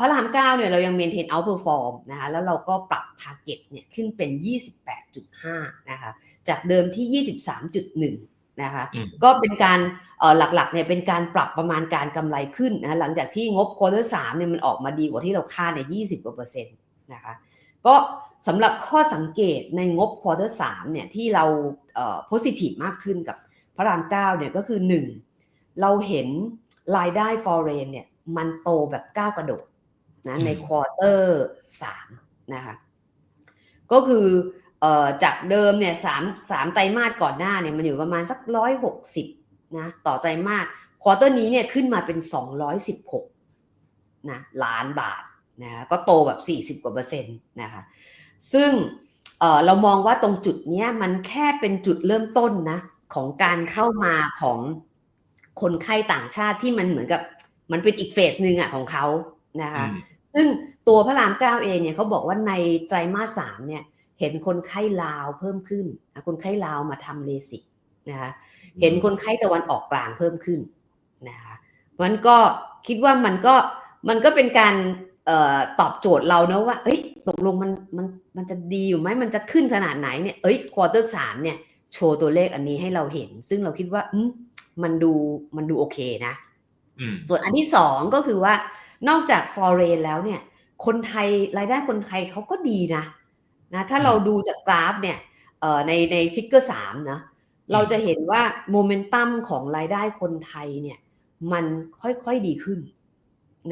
พระรามเก้าเนี่ยเรายัง maintain outperform นะคะแล้วเราก็ปรับ target เนี่ยขึ้นเป็น 28.5 นะคะจากเดิมที่ 23.1 นะคะอืมก็เป็นการเอ่อหลักๆเนี่ยเป็นการปรับประมาณการกำไรขึ้นนะหลังจากที่งบ quarter 3เนี่ยมันออกมาดีกว่าที่เราคาดในย20กว่าเปอร์เซ็นต์นะคะก็สำหรับข้อสังเกตในงบ quarter 3เนี่ยที่เราเอ่อ positive มากขึ้นกับพระราม9เนี่ยก็คือ 1 เราเห็นรายได้ foreign เนี่ยมันโตแบบก้าวกระโดด นะใน quarter 3นะคะก็คือเอ่อจากเดิมเนี่ยสามสามไตรมาสก่อนหน้าเนี่ยมันอยู่ประมาณสักร้อยหกสิบนะต่อไตรมาสควอเตอร์นี้เนี่ยขึ้นมาเป็นสองร้อยสิบหกนะล้านบาทนะก็โตแบบสี่สิบกว่าเปอร์เซ็นต์นะคะซึ่งเอ่อเรามองว่าตรงจุดเนี้ยมันแค่เป็นจุดเริ่มต้นนะของการเข้ามาของคนไข้ต่างชาติที่มันเหมือนกับมันเป็นอีกเฟสหนึ่งอะของเขานะคะอืม ซึ่งตัวพระรามเก้าเองเนี่ยเขาบอกว่าในไตรมาสสามเนี่ยเห็นคนไข้ลาวเพิ่มขึ้นนะคนไข้ลาวมาทำเลสิกนะคะเห็นคนไข้ตะวันออกกลางเพิ่มขึ้นนะคะมันก็คิดว่ามันก็มันก็เป็นการเอ่อตอบโจทย์เรานะว่า เอ้ย ตกลงมันมันมันจะดีอยู่ไหม มันจะขึ้นขนาดไหนเนี่ย เอ้ย ควอเตอร์สามเนี่ย โชว์ตัวเลขอันนี้ให้เราเห็น ซึ่งเราคิดว่า อืมมันดู มันดูโอเคนะอืมส่วนอันที่สองก็คือว่า นอกจาก foreign แล้วเนี่ยคนไทยรายได้คนไทยเขาก็ดีนะนะถ้าเราดูจากกราฟเนี่ยเอ่อในในฟิกเกอร์สามนะเราจะเห็นว่าโมเมนตัมของรายได้คนไทยเนี่ยมันค่อยๆดีขึ้น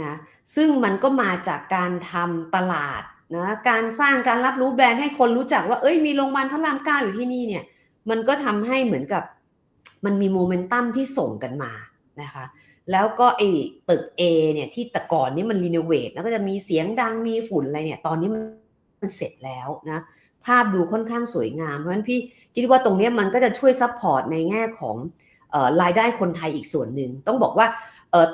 นะซึ่งมันก็มาจากการทำตลาดนะการสร้างการรับรู้แบรนด์ให้คนรู้จักว่าเอ้ยมีโรงพยาบาลพระรามเก้าอยู่ที่นี่เนี่ยมันก็ทำให้เหมือนกับมันมีโมเมนตัมที่ส่งกันมานะคะ แล้วก็ไอ้ตึก A เนี่ยที่แต่ก่อนนี้มันรีโนเวทแล้วก็จะมีเสียงดังมีฝุ่นอะไรเนี่ย ตอนนี้มันเสร็จแล้วนะภาพดูค่อนข้างสวยงาม เพราะฉะนั้นพี่คิดว่าตรงเนี้ยมันก็จะช่วยซัพพอร์ตในแง่ของรายได้คนไทยอีกส่วนหนึ่ง ต้องบอกว่า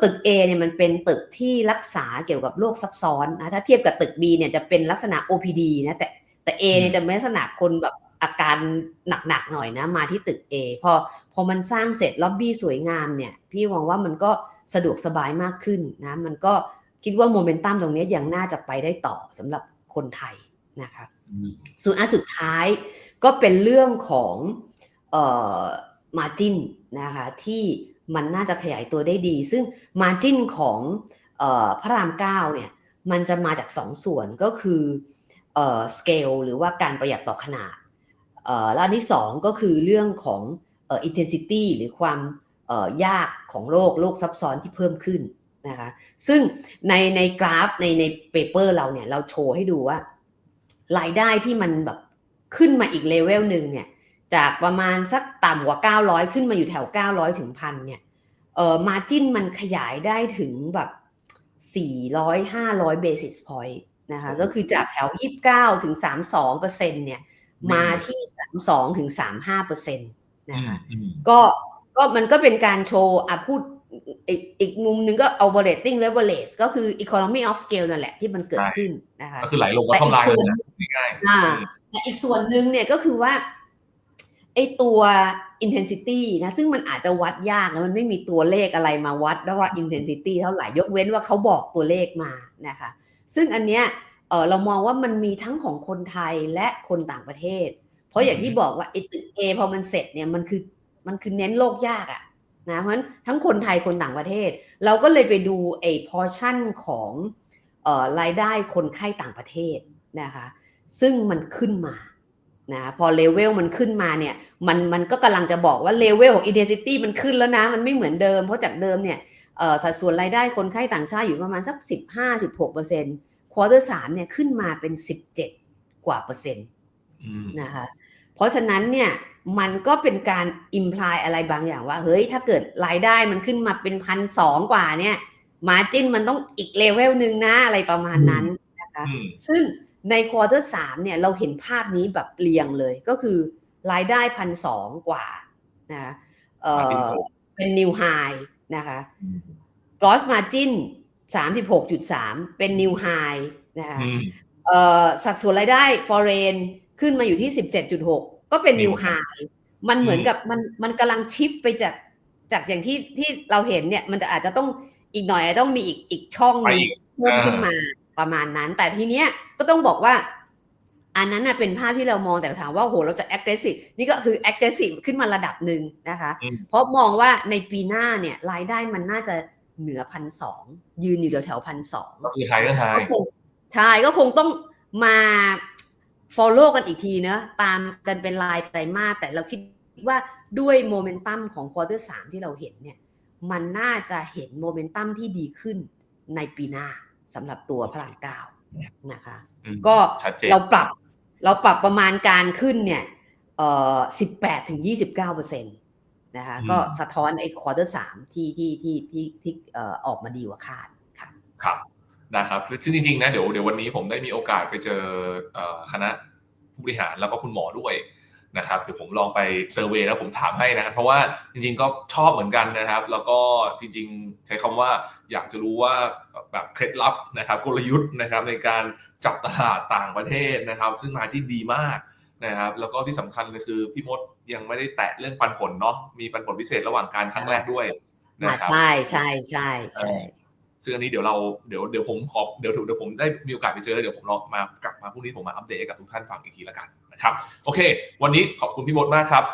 ตึก A เนี่ยมันเป็นตึกที่รักษาเกี่ยวกับโรคซับซ้อนนะถ้าเทียบกับตึก B เนี่ยจะเป็นลักษณะ OPD นะแต่แต่ A เนี่ยจะเป็นลักษณะคนแบบอาการหนักๆหน่อยนะมาที่ตึก A พอ พอมันสร้างเสร็จล็อบบี้สวยงามเนี่ย พี่มองว่ามันก็สะดวกสบายมากขึ้นนะ มันก็คิดว่าโมเมนตัมตรงเนี้ยยังน่าจะไปได้ต่อสำหรับคนไทยนะคะอืมส่วนอันสุดท้ายก็เป็นเรื่องของเอ่อ margin นะคะที่มันน่าจะขยายตัวได้ดี ซึ่ง margin ของเอ่อพระรามเก้าเนี่ยมันจะมาจากสองส่วนก็คือเอ่อ scale หรือว่าการประหยัดต่อขนาดเอ่อแล้วอันที่สองก็คือเรื่องของ เอ่อ intensity หรือความเอ่อยากของโรคโรคซับซ้อนที่เพิ่มขึ้นนะคะซึ่งในในกราฟในในเปเปอร์เราเนี่ยเราโชว์ให้ดูว่ารายได้ที่มันแบบขึ้นมาอีกเลเวลหนึ่งเนี่ยจากประมาณสักต่ำกว่า 900 ขึ้นมาอยู่แถว 900 ถึงพันเนี่ยเอ่อมาจิ้นมันขยายได้ถึงแบบ 400 500 basis point นะคะก็คือจากแถว 29 ถึง 32เปอร์เซ็นเนี่ยมาที่ 32 ถึง 35เปอร์เซ็นต์อื นะมคะอืมก็ก็มันก็เป็นการโชว์อะพูดอีกอีกมุมหนึ่งก็ operating leverage ก็คือ economy of scale นั่นแหละที่มันเกิดขึ้นนะคะก็คือไหลลงก็ทำลายเลยนะง่ายๆอ่าอืมแต่อีกส่วนหนึ่งเนี่ยก็คือว่าไอตัว intensity นะซึ่งมันอาจจะวัดยากนะมันไม่มีตัวเลขอะไรมาวัดแล้วว่า intensity เท่าไหร่ยกเว้นว่าเขาบอกตัวเลขมานะคะซึ่งอันเนี้ยเออเรามองว่ามันมีทั้งของคนไทยและคนต่างประเทศ เพราะอย่างที่บอกว่าไอตึก A พอมันเสร็จเนี่ยมันคือมันคือเน้นโลกยากอะนะเพราะฉะนั้นทั้งคนไทยคนต่างประเทศ เราก็เลยไปดูไอ้ portion ของเอ่อรายได้คนไข้ต่างประเทศนะคะซึ่งมันขึ้นมานะพอเลเวลมันขึ้นมาเนี่ยมันมันก็กำลังจะบอกว่าเลเวลของ intensity มันขึ้นแล้วนะ มันไม่เหมือนเดิม เพราะจากเดิมเนี่ยเอ่อสัดส่วนรายได้คนไข้ต่างชาติอยู่ประมาณสัก 15-16เปอร์เซ็นต์ควอเตอร์สามเนี่ยขึ้นมาเป็น 17 กว่าเปอร์เซ็นต์อืมนะคะ เพราะฉะนั้นเนี่ยมันก็เป็นการอิมพลายอะไรบางอย่างว่า เฮ้ยถ้าเกิดรายได้มันขึ้นมาเป็นพันสองกว่าเนี่ยมาจินมันต้องอีกเลเวลหนึ่งนะอะไรประมาณนั้นนะคะอืมซึ่งในควอเตอร์สามเนี่ยเราเห็นภาพนี้แบบเรียงเลยก็คือรายได้พันสองกว่านะคะเอ Margin อโตเป็นนิวไฮนะคะอืม gross margin 36.3เป็น new high นะคะอืมเอ่อสัดส่วนรายได้ foreign ขึ้นมาอยู่ที่ 17.6 ก็เป็น new New high มันเหมือนอืมกับมันมันกำลังชิปไปจากจากอย่างที่ที่เราเห็นเนี่ย มันจะอาจจะต้องอีกหน่อยอาจจะต้องมีอีกอีกช่องหไปนึ่งอีกเพิ่มขึ้นมาประมาณนั้น แต่ทีเนี้ยก็ต้องบอกว่า อันนั้นน่ะเป็นภาพที่เรามองแต่ถามว่าโหเราจะ aggressive นี่ก็คือ aggressive ขึ้นมาระดับหนึ่งนะคะอืมเพราะมองว่าในปีหน้าเนี่ยรายได้มันน่าจะเหนือพันสองยืนอยู่แถวๆพันสองก็คือไฮก็ไฮก็คงใช่ก็คงต้องมา follow กันอีกทีเนอะตามกันเป็นรายไตรมาสแต่เราคิดว่าด้วยโมเมนตัมของควอเตอร์สามที่เราเห็นเนี่ยมันน่าจะเห็นโมเมนตัมที่ดีขึ้นในปีหน้าสำหรับตัวพระรามเก้านะคะอืมก็ชัดเจนเราปรับเราปรับประมาณการขึ้นเนี่ยเอ่อสิบแปดถึงยี่สิบเก้าเปอร์เซ็นต์นะคะอืมก็สะท้อนไอ้ควอเตอร์สามที่ที่ที่ที่ที่เอ่อออกมาดีกว่าคาดค่ะครับ นะครับซึ่งจริงๆนะเดี๋ยวเดี๋ยววันนี้ผมได้มีโอกาสไปเจอคณะผู้บริหารแล้วก็คุณหมอด้วยนะครับเดี๋ยวผมลองไปเซอร์เวย์แล้วผมถามให้นะครับเพราะว่าจริงๆก็ชอบเหมือนกันนะครับ แล้วก็จริงๆ ใช้คำว่าอยากจะรู้ว่าแบบเคล็ดลับนะครับกลยุทธ์นะครับในการจับตลาดต่างประเทศนะครับ ซึ่งมาที่ดีมากนะครับ แล้วก็ที่สำคัญเลยคือพี่มดยังไม่ได้แตะเรื่องปันผลเนาะมีปันผลพิเศษระหว่างการครั้งแรกด้วยนะครับใช่ใช่ใช่ใช่ ซึ่งอันนี้เดี๋ยวเราเดี๋ยวเดี๋ยวผมขอเดี๋ยวเดี๋ยวผมได้มีโอกาสไปเจอแล้วเดี๋ยวผมลองมากลับมาพรุ่งนี้ผมมาอัปเดตให้กับทุกท่านฟังอีกทีละกันนะครับ โอเค วันนี้ขอบคุณพี่มดมากครับ